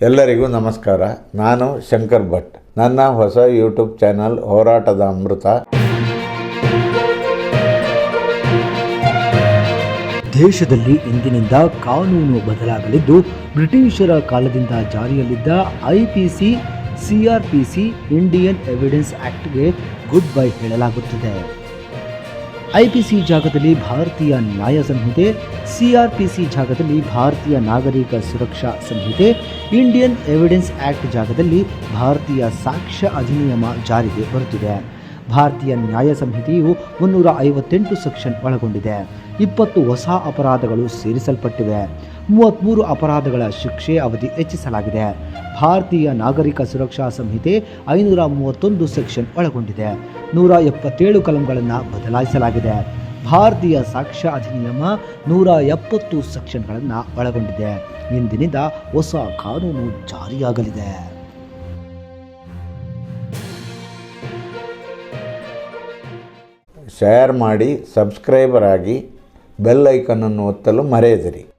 ಎಲ್ಲರಿಗೂ ನಮಸ್ಕಾರ. ನಾನು ಶಂಕರ್ ಭಟ್. ನನ್ನ ಹೊಸ ಯೂಟ್ಯೂಬ್ ಚಾನಲ್ ಹೋರಾಟದ ಅಮೃತ. ದೇಶದಲ್ಲಿ ಇಂದಿನಿಂದ ಕಾನೂನು ಬದಲಾಗಲಿದ್ದು, ಬ್ರಿಟಿಷರ ಕಾಲದಿಂದ ಜಾರಿಯಲ್ಲಿದ್ದ ಐಪಿಸಿ ಸಿಆರ್ಪಿಸಿ ಇಂಡಿಯನ್ ಎವಿಡೆನ್ಸ್ ಆಕ್ಟ್ಗೆ ಗುಡ್ ಬೈ ಹೇಳಲಾಗುತ್ತದೆ. ಐಪಿಸಿ ಜಾಗದಲ್ಲಿ ಭಾರತೀಯ ನ್ಯಾಯ ಸಂಹಿತೆ, ಸಿಆರ್ಪಿಸಿ ಜಾಗದಲ್ಲಿ ಭಾರತೀಯ ನಾಗರಿಕ ಸುರಕ್ಷಾ ಸಂಹಿತೆ, ಇಂಡಿಯನ್ ಎವಿಡೆನ್ಸ್ ಆಕ್ಟ್ ಜಾಗದಲ್ಲಿ ಭಾರತೀಯ ಸಾಕ್ಷ್ಯ ಅಧಿನಿಯಮ ಜಾರಿಗೆ ಬರುತ್ತಿದೆ. ಭಾರತೀಯ ನ್ಯಾಯ ಸಂಹಿತೆಯು ಮುನ್ನೂರ ಐವತ್ತೆಂಟು ಸೆಕ್ಷನ್ ಒಳಗೊಂಡಿದೆ. ಇಪ್ಪತ್ತು ಹೊಸ ಅಪರಾಧಗಳು ಸೇರಿಸಲ್ಪಟ್ಟಿವೆ. ಮೂವತ್ತ್ಮೂರು ಅಪರಾಧಗಳ ಶಿಕ್ಷೆ ಅವಧಿ ಹೆಚ್ಚಿಸಲಾಗಿದೆ. ಭಾರತೀಯ ನಾಗರಿಕ ಸುರಕ್ಷಾ ಸಂಹಿತೆ ಐನೂರ ಮೂವತ್ತೊಂದು ಸೆಕ್ಷನ್ ಒಳಗೊಂಡಿದೆ. ನೂರ ಎಪ್ಪತ್ತೇಳು ಕಲಂಗಳನ್ನು ಬದಲಾಯಿಸಲಾಗಿದೆ. ಭಾರತೀಯ ಸಾಕ್ಷ್ಯ ಅಧಿನಿಯಮ ನೂರ ಎಪ್ಪತ್ತು ಸೆಕ್ಷನ್ಗಳನ್ನು ಒಳಗೊಂಡಿದೆ. ಇಂದಿನಿಂದ ಹೊಸ ಕಾನೂನು ಜಾರಿಯಾಗಲಿದೆ. ಶೇರ್ ಮಾಡಿ, ಸಬ್ಸ್ಕ್ರೈಬರ್ ಆಗಿ ಬೆಲ್ ಐಕನನ್ನು ಒತ್ತಲು ಮರೆಯದಿರಿ.